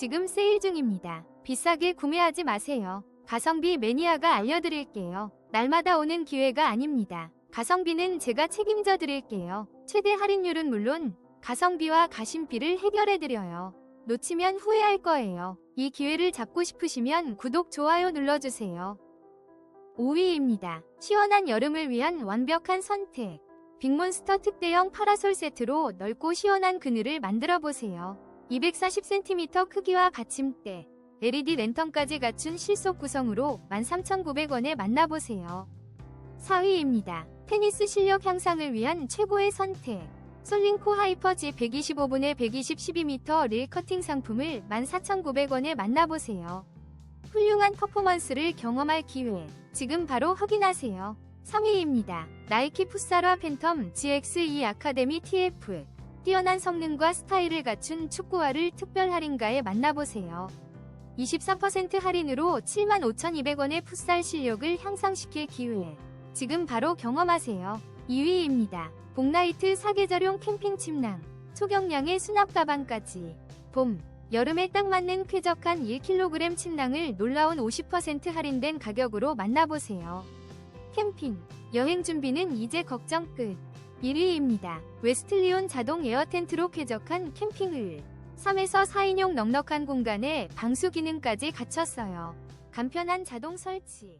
지금 세일 중입니다. 비싸게 구매하지 마세요. 가성비 매니아가 알려드릴게요. 날마다 오는 기회가 아닙니다. 가성비는 제가 책임져 드릴게요. 최대 할인율은 물론 가성비와 가심비를 해결해 드려요. 놓치면 후회할 거예요. 이 기회를 잡고 싶으시면 구독, 좋아요 눌러주세요. 5위입니다. 시원한 여름을 위한 완벽한 선택. 빅몬스터 특대형 파라솔 세트로 넓고 시원한 그늘을 만들어 보세요. 240cm 크기와 받침대, LED 랜턴까지 갖춘 실속 구성으로 13,900원에 만나보세요. 4위입니다. 테니스 실력 향상을 위한 최고의 선택. 솔링코 하이퍼 G 125분의 120 12m 릴 커팅 상품을 14,900원에 만나보세요. 훌륭한 퍼포먼스를 경험할 기회. 지금 바로 확인하세요. 3위입니다. 나이키 풋사라 팬텀 GX2 아카데미 TF. 뛰어난 성능과 스타일을 갖춘 축구화를 특별 할인가에 만나보세요. 23% 할인으로 75,200원의 풋살 실력을 향상시킬 기회. 지금 바로 경험하세요. 2위입니다. 복라이트 사계절용 캠핑 침낭. 초경량의 수납 가방까지. 봄, 여름에 딱 맞는 쾌적한 1kg 침낭을 놀라운 50% 할인된 가격으로 만나보세요. 캠핑, 여행 준비는 이제 걱정 끝. 1위입니다. 웨스틀리온 자동 에어 텐트로 쾌적한 캠핑을 3에서 4인용 넉넉한 공간에 방수 기능까지 갖췄어요. 간편한 자동 설치.